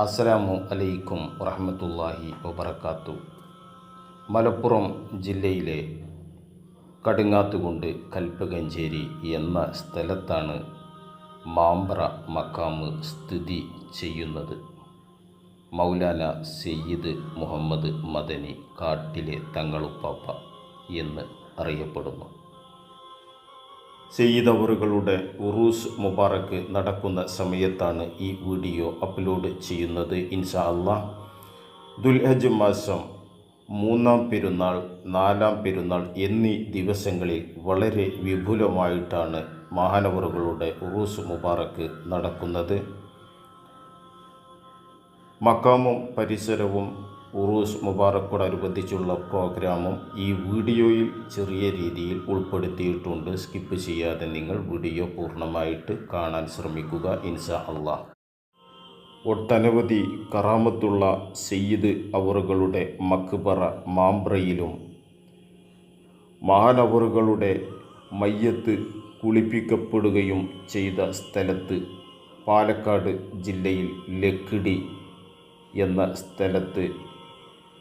അസ്സലാമു അലൈക്കും വറഹമത്തല്ലാഹി വബർക്കാത്തു മലപ്പുറം ജില്ലയിലെ കടുങ്ങാത്തുകൊണ്ട് കൽപ്പകഞ്ചേരി എന്ന സ്ഥലത്താണ് മാമ്പ്ര മക്കാമ് സ്ഥിതി ചെയ്യുന്നത്. മൗലാന സയ്യിദ് മുഹമ്മദ് മദനി കാട്ടിലെ തങ്ങളുപ്പാപ്പ എന്ന് അറിയപ്പെടുന്നു. സെയ്തവറുകളുടെ ഉറൂസ് മുബാറക്ക് നടക്കുന്ന സമയത്താണ് ഈ വീഡിയോ അപ്ലോഡ് ചെയ്യുന്നത്. ഇൻഷാ അള്ളാ ദുൽഹജ് മാസം മൂന്നാം പെരുന്നാൾ നാലാം പെരുന്നാൾ എന്നീ ദിവസങ്ങളിൽ വളരെ വിപുലമായിട്ടാണ് മഹാനവറുകളുടെ ഉറൂസ് മുബാറക്ക് നടക്കുന്നത്. മക്കാമും പരിസരവും ഉറൂസ് മുബാറക്കോടനുബന്ധിച്ചുള്ള പ്രോഗ്രാമും ഈ വീഡിയോയിൽ ചെറിയ രീതിയിൽ ഉൾപ്പെടുത്തിയിട്ടുണ്ട്. സ്കിപ്പ് ചെയ്യാതെ നിങ്ങൾ വീഡിയോ പൂർണമായിട്ട് കാണാൻ ശ്രമിക്കുക ഇൻസ അള്ളാഹ് ഒട്ടനവധി കറാമത്തുള്ള സയ്യിദ് അവറുകളുടെ മക്ബറ മാമ്പ്രയിലും മഹാനവറുകളുടെ മയ്യത്ത് കുളിപ്പിക്കപ്പെടുകയും ചെയ്ത സ്ഥലത്ത് പാലക്കാട് ജില്ലയിൽ ലക്കിടി എന്ന സ്ഥലത്ത്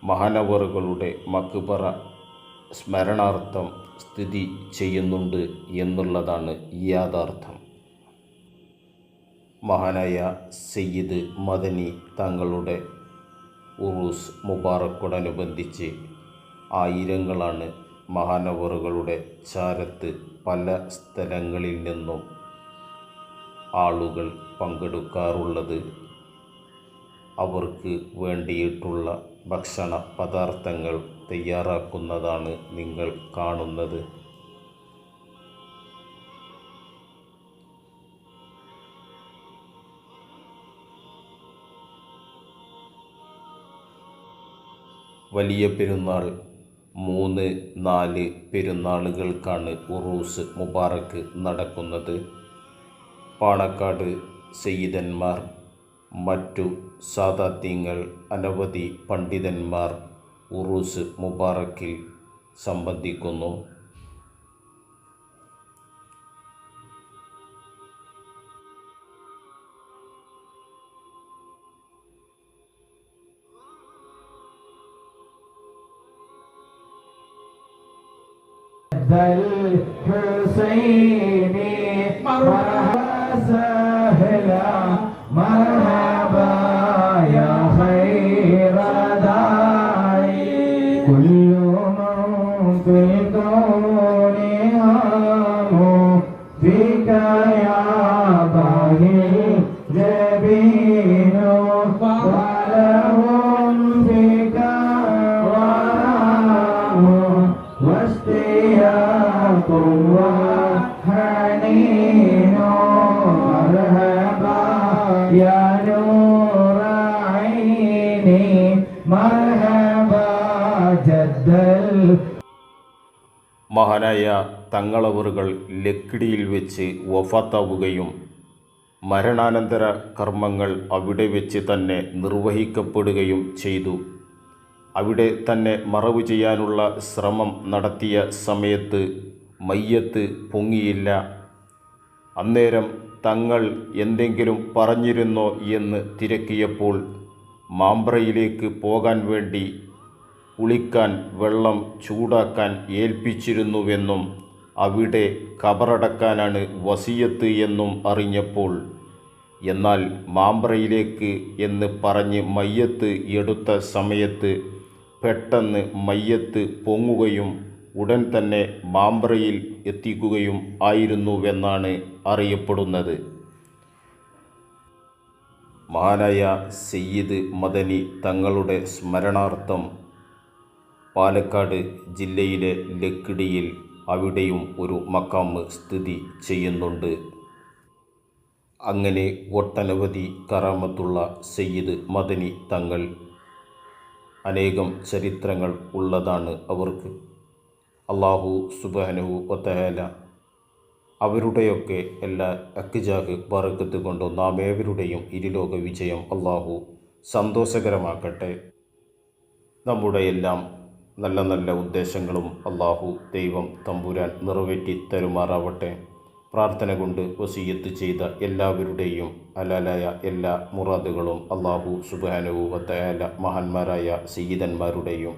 മഹാനവറുകളുടെ മക്ബറ സ്മരണാർത്ഥം സ്ഥിതി ചെയ്യുന്നുണ്ട് എന്നുള്ളതാണ് യാഥാർത്ഥ്യം. മഹാനായ സയ്യിദ് മദനി തങ്ങളുടെ ഉറൂസ് മുബാറക്കോടനുബന്ധിച്ച് ആയിരങ്ങളാണ് മഹാനവറുകളുടെ ചാരത്ത് പല സ്ഥലങ്ങളിൽ നിന്നും ആളുകൾ പങ്കെടുക്കാറുള്ളത്. അവർക്ക് വേണ്ടിയിട്ടുള്ള ഭക്ഷണ പദാർത്ഥങ്ങൾ തയ്യാറാക്കുന്നതാണ് നിങ്ങൾ കാണുന്നത്. വലിയ പെരുന്നാൾ മൂന്ന് നാല് പെരുന്നാളുകൾക്കാണ് ഉറൂസ് മുബാറക്ക് നടക്കുന്നത്. പാണക്കാട് സയ്യിദന്മാർ മറ്റു സാദാത്യങ്ങൾ അനവധി പണ്ഡിതന്മാർ ഉറൂസ് മുബാറക്കിൽ സംബന്ധിക്കുന്നു الحسين مرحبا هام فيك يا باهي جبين ولهم فيك غرام واشتياق وحنين مرحبا يا نور عيني മഹാനായ തങ്ങളവറുകൾ ലക്കിടിയിൽ വെച്ച് വഫാത്താവുകയും മരണാനന്തര കർമ്മങ്ങൾ അവിടെ വെച്ച് തന്നെ നിർവഹിക്കപ്പെടുകയും ചെയ്തു. അവിടെ തന്നെ മറവ് ചെയ്യാനുള്ള ശ്രമം നടത്തിയ സമയത്ത് മയ്യത്ത് പൊങ്ങിയില്ല. അന്നേരം തങ്ങൾ എന്തെങ്കിലും പറഞ്ഞിരുന്നോ എന്ന് തിരക്കിയപ്പോൾ മാമ്പ്രയിലേക്ക് പോകാൻ വേണ്ടി കുളിക്കാൻ വെള്ളം ചൂടാക്കാൻ ഏൽപ്പിച്ചിരുന്നുവെന്നും അവിടെ കബറടക്കാനാണ് വസിയത്ത് എന്നും അറിഞ്ഞപ്പോൾ എന്നാൽ മാമ്പ്രയിലേക്ക് എന്ന് പറഞ്ഞ് മയ്യത്ത് എടുത്ത സമയത്ത് പെട്ടെന്ന് മയ്യത്ത് പൊങ്ങുകയും ഉടൻ തന്നെ മാമ്പ്രയിൽ എത്തിക്കുകയും ആയിരുന്നുവെന്നാണ് അറിയപ്പെടുന്നത്. മഹാനായ സയ്യിദ് മദനി തങ്ങളുടെ സ്മരണാർത്ഥം പാലക്കാട് ജില്ലയിലെ ലക്കിടിയിൽ അവിടെയും ഒരു മക്കാമ് സ്ഥിതി ചെയ്യുന്നുണ്ട്. അങ്ങനെ ഒട്ടനവധി കറാമത്തുള്ള സയ്യിദ് മദനി തങ്ങൾ അനേകം ചരിത്രങ്ങൾ ഉള്ളതാണ് അവർക്ക്. അള്ളാഹു സുബാനഹു ഒത്തഹല അവരുടെയൊക്കെ എല്ലാ അക്കിജാഗ് ബറക്കത്ത് കൊണ്ടും നാം ഏവരുടെയും ഇരുലോക വിജയം അള്ളാഹു സന്തോഷകരമാക്കട്ടെ. നമ്മുടെ എല്ലാം നല്ല നല്ല ഉദ്ദേശങ്ങളും അള്ളാഹു ദൈവം തമ്പുരാൻ നിറവേറ്റി തരുമാറാവട്ടെ. പ്രാർത്ഥന കൊണ്ട് വസീയത്ത് ചെയ്ത എല്ലാവരുടെയും അലാലായ എല്ലാ മുറാദുകളും അള്ളാഹു സുബാനുവു വത്തയാല മഹാന്മാരായ സീതന്മാരുടെയും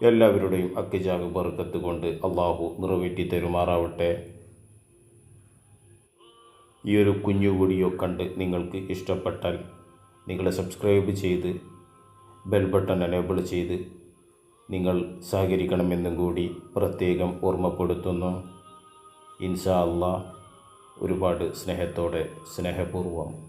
എല്ലാവരുടെയും അക്കിജാഗ് ബർക്കത്ത് കൊണ്ട് അള്ളാഹു നിറവേറ്റി തരുമാറാവട്ടെ. ഈ ഒരു കുഞ്ഞു വീഡിയോ കണ്ട് നിങ്ങൾക്ക് ഇഷ്ടപ്പെട്ടാൽ നിങ്ങളെ സബ്സ്ക്രൈബ് ചെയ്ത് ബെൽ ബട്ടൺ എനേബിൾ ചെയ്ത് നിങ്ങൾ സഹകരിക്കണമെന്നും കൂടി പ്രത്യേകം ഓർമ്മപ്പെടുത്തുന്നു. ഇൻഷാ അള്ളാ ഒരുപാട് സ്നേഹത്തോടെ സ്നേഹപൂർവം